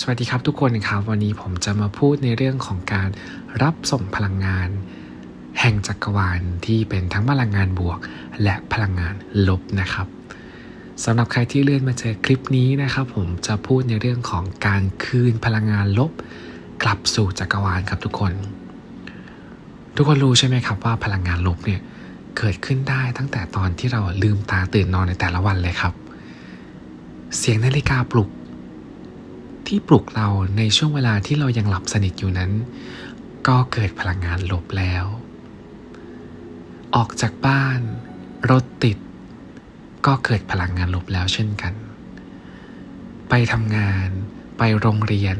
สวัสดีครับทุกคนครับ วันนี้ผมจะมาพูดในเรื่องของการรับส่งพลังงาน แห่งจักรวาลที่เป็นทั้งพลังงานบวก และพลังงานลบนะครับสำหรับใครที่เลื่อนมาเจอคลิปนี้นะครับผมจะพูดในเรื่องของการคืนพลังงานลบ กลับสู่จักรวาลครับทุกคน ทุกคนรู้ใช่ไหมครับว่าพลังงานลบเนี่ยเกิดขึ้นได้ตั้งแต่ตอนที่เราลืมตาตื่นนอนในแต่ละวันเลยครับ เสียงนาฬิกาปลุก ที่ปลุกเราในช่วงเวลาที่เรายังหลับสนิทอยู่นั้น ก็เกิดพลังงานลบแล้ว ออกจากบ้าน รถติด ก็เกิดพลังงานลบแล้วเช่นกัน ไปทำงาน ไปโรงเรียน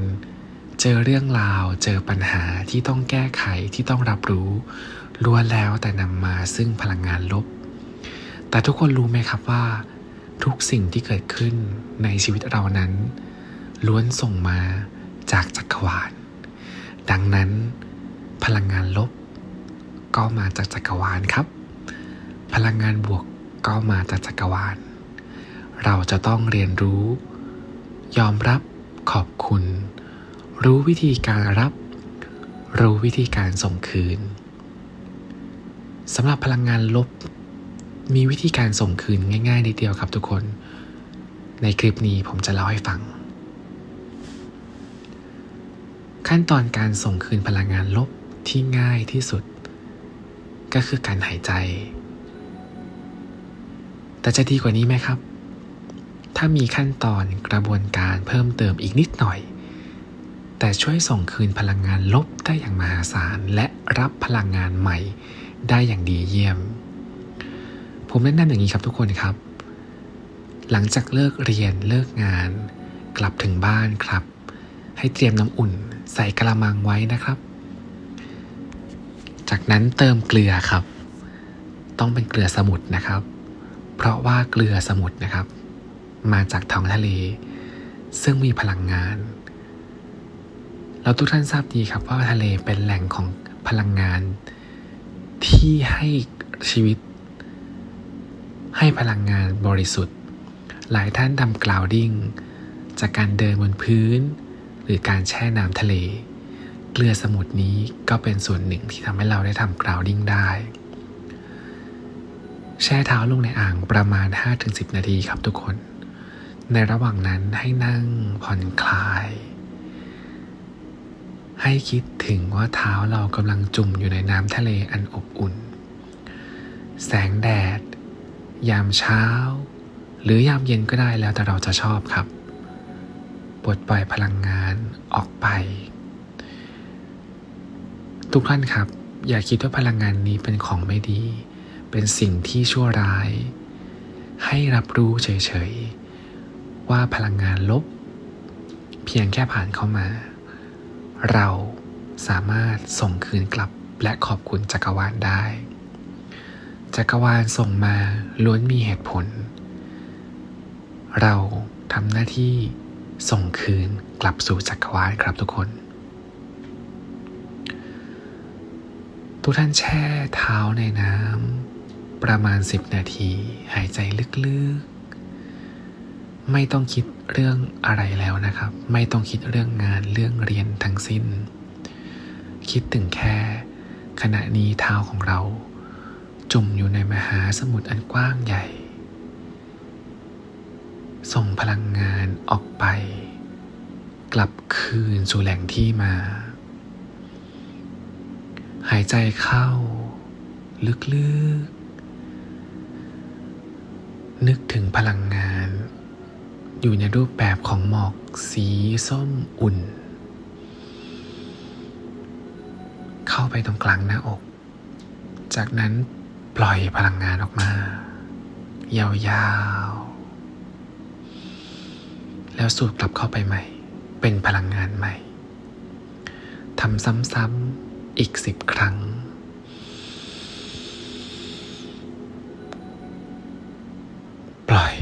เจอเรื่องราว เจอปัญหาที่ต้องแก้ไขที่ต้องรับรู้ล้วนแล้วแต่นำมาซึ่งพลังงานลบ แต่ทุกคนรู้ไหมครับว่า ทุกสิ่งที่เกิดขึ้นในชีวิตเรานั้น ล้วนส่งมาจากจักรวาล ดังนั้นพลังงานลบก็มาจากจักรวาลครับ พลังงานบวกก็มาจากจักรวาล เราจะต้องเรียนรู้ ยอมรับขอบคุณ รู้วิธีการรับ รู้วิธีการส่งคืนสำหรับพลังงานลบ มีวิธีการส่งคืนง่ายๆนิดเดียวครับทุกคน ในคลิปนี้ผมจะเล่าให้ฟัง ขั้นตอนการส่งคืนพลังงานลบที่ง่ายที่สุด ก็คือการหายใจ แต่จะดีกว่านี้ไหมครับ ถ้ามีขั้นตอนกระบวนการเพิ่มเติมอีกนิดหน่อย แต่ช่วยส่งคืนพลังงานลบได้อย่างมหาศาล และรับพลังงานใหม่ได้อย่างดีเยี่ยม ผมแนะนำอย่างนี้ครับทุกคนครับ หลังจากเลิกเรียนเลิกงาน กลับถึงบ้านครับ ให้เตรียมน้ำอุ่น ใส่กระมังไว้นะครับ จากนั้นเติมเกลือครับ ต้องเป็นเกลือสมุทรนะครับ เพราะว่าเกลือสมุทรนะครับ มาจากท้องทะเล ซึ่งมีพลังงาน เราทุกท่านทราบดีครับว่าทะเลเป็นแหล่งของพลังงาน ที่ให้ชีวิต ให้พลังงานบริสุทธิ์ หลายท่านทำกราวดิ้งจากการเดินบนพื้น หรือการแช่น้ำทะเล เกลือสมุทรนี้ก็เป็นส่วนหนึ่งที่ทำให้เราได้ทำกราวดิ้งได้ แช่เท้าลงในอ่างประมาณ 5-10 นาทีครับทุกคน ในระหว่างนั้นให้นั่งผ่อนคลาย ให้คิดถึงว่าเท้าเรากำลังจุ่มอยู่ในน้ำทะเลอันอบอุ่น แสงแดด ยามเช้า หรือยามเย็นก็ได้แล้วแต่เราจะชอบครับ ปลดปล่อยพลังงานออกไป ทุกท่านครับ อย่าคิดว่าพลังงานนี้เป็นของไม่ดี เป็นสิ่งที่ชั่วร้าย ให้รับรู้เฉยๆ ว่าพลังงานลบ เพียงแค่ผ่านเข้ามา เราสามารถส่งคืนกลับและขอบคุณจักรวาลได้ จักรวาลส่งมาล้วนมีเหตุผล เราทำหน้าที่ ส่งคืนกลับสู่จักรวาลครับทุกคน ทุกท่านแช่เท้าในน้ำประมาณ 10 นาที หายใจลึกๆ ไม่ต้องคิดเรื่องอะไรแล้วนะครับ ไม่ต้องคิดเรื่องงานเรื่องเรียนทั้งสิ้น คิดถึงแค่ขณะนี้เท้าของเราจุ่มอยู่ในมหาสมุทรอันกว้างใหญ่ ส่งพลังงานออกไป กลับคืนสู่แหล่งที่มา หายใจเข้า ลึกๆ นึกถึงพลังงาน อยู่ในรูปแบบของหมอกสีส้มอุ่น เข้าไปตรงกลางหน้าอก จากนั้นปล่อยพลังงานออกมา ยาวๆ แล้วสูดกลับเข้าไปใหม่ เป็นพลังงานใหม่ทำซ้ำๆอีกสิบครั้ง ปล่อย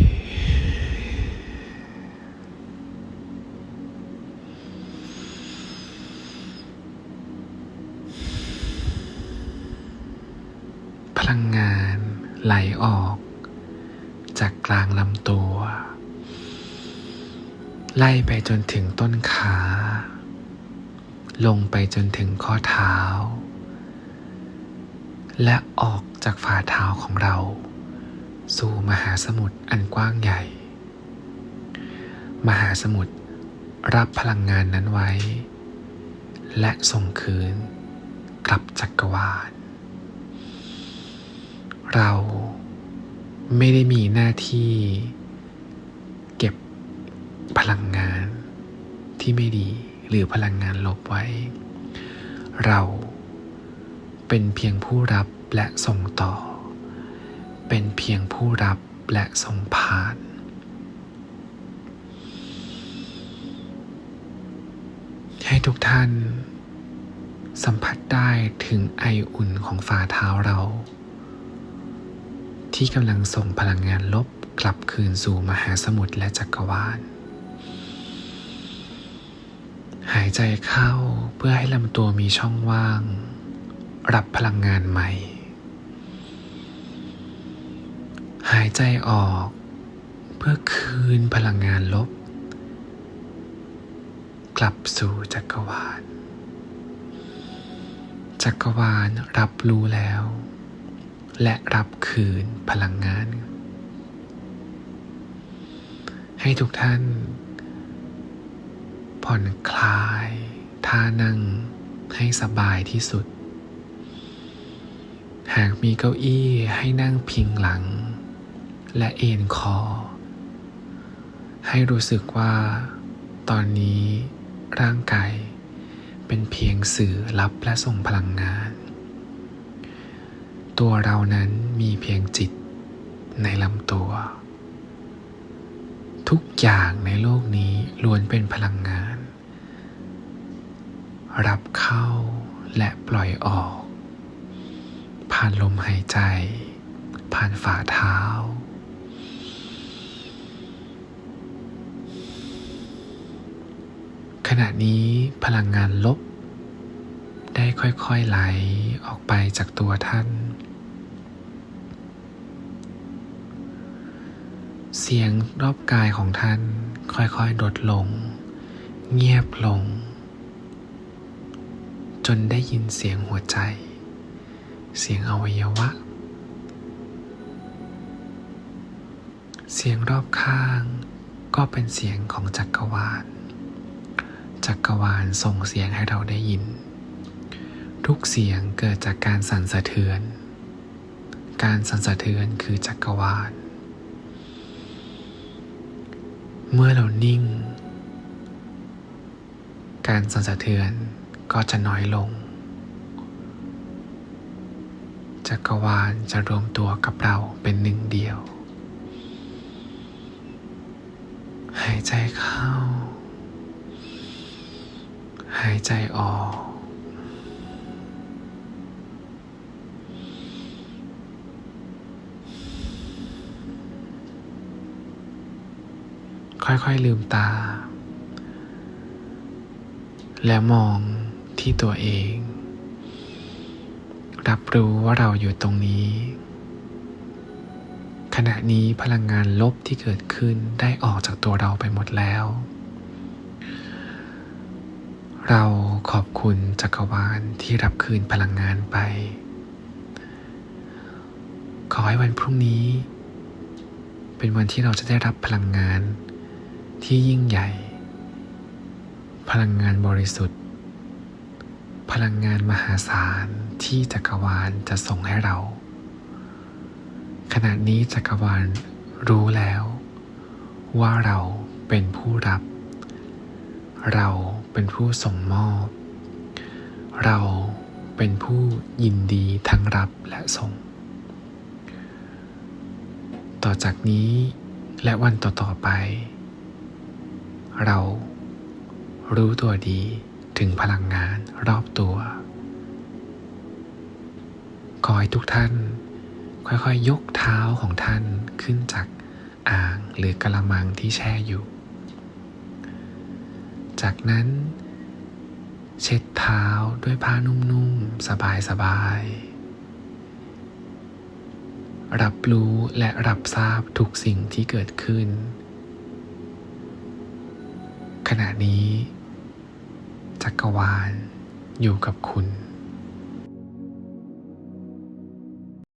พลังงานไหลออก จากกลางลำตัว ไล่ไปจนถึงต้นขา ลงไปจนถึงข้อเท้า และออกจากฝ่าเท้าของเรา สู่มหาสมุทรอันกว้างใหญ่ มหาสมุทรรับพลังงานนั้นไว้ และส่งคืนกลับจักรวาล เราไม่ได้มีหน้าที่ พลังงานที่ไม่ดีหรือพลังงานลบไว้ เราเป็นเพียงผู้รับและส่งต่อ เป็นเพียงผู้รับและส่งผ่าน ให้ทุกท่าน สัมผัสได้ถึงไออุ่นของฝ่าเท้าเรา ที่กำลังส่งพลังงานลบกลับคืนสู่มหาสมุทรและจักรวาล หายใจเข้าเพื่อให้ลำตัวมีช่องว่าง รับพลังงานใหม่ หายใจออก เพื่อคืนพลังงานลบ กลับสู่จักรวาล จักรวาลรับรู้แล้ว และรับคืนพลังงาน ให้ทุกท่าน ผ่อนคลายท่านั่งให้สบายที่สุด หากมีเก้าอี้ให้นั่งพิงหลัง และเอนคอ ให้รู้สึกว่า ตอนนี้ร่างกายเป็นเพียงสื่อรับและส่งพลังงาน ตัวเรานั้นมีเพียงจิตในลำตัว ทุกอย่างในโลกนี้ล้วนเป็นพลังงาน รับเข้าและปล่อยออก ผ่านลมหายใจ ผ่านฝ่าเท้า ขณะนี้พลังงานลบ ได้ค่อยๆไหลออกไปจากตัวท่าน เสียงรอบกายของท่านค่อยๆลดลง เงียบลง จนได้ยินเสียงหัวใจ เสียงอวัยวะ เสียงรอบข้างก็เป็นเสียงของจักรวาล จักรวาลส่งเสียงให้เราได้ยิน ทุกเสียงเกิดจากการสั่นสะเทือน การสั่นสะเทือนคือจักรวาล เมื่อเรานิ่ง การสั่นสะเทือน ก็จะน้อยลง จักรวาลจะรวมตัวกับเราเป็นหนึ่งเดียว หายใจเข้า หายใจออก ค่อยๆลืมตาและมอง ที่ตัวเอง รับรู้ว่าเราอยู่ตรงนี้ ขณะนี้พลังงานลบที่เกิดขึ้นได้ออกจากตัวเราไปหมดแล้ว เราขอบคุณจักรวาลที่รับคืนพลังงานไป ขอให้วันพรุ่งนี้ เป็นวันที่เราจะได้รับพลังงานที่ยิ่งใหญ่ พลังงานบริสุทธิ์ พลังงานมหาศาลที่จักรวาลจะส่งให้เรา ขณะนี้จักรวาลรู้แล้ว ว่าเราเป็นผู้รับ เราเป็นผู้ส่งมอบ เราเป็นผู้ยินดีทั้งรับและส่ง ต่อจากนี้และวันต่อๆไป เรารู้ตัวดี ถึงพลังงานรอบตัว ขอให้ทุกท่าน ค่อยๆยกเท้าของท่านขึ้นจากอ่างหรือกระมังที่แช่อยู่ จากนั้น เช็ดเท้าด้วยผ้านุ่มๆ สบายๆรับรู้และรับทราบทุกสิ่งที่เกิดขึ้น ขณะนี้ จักรวาลอยู่กับคุณ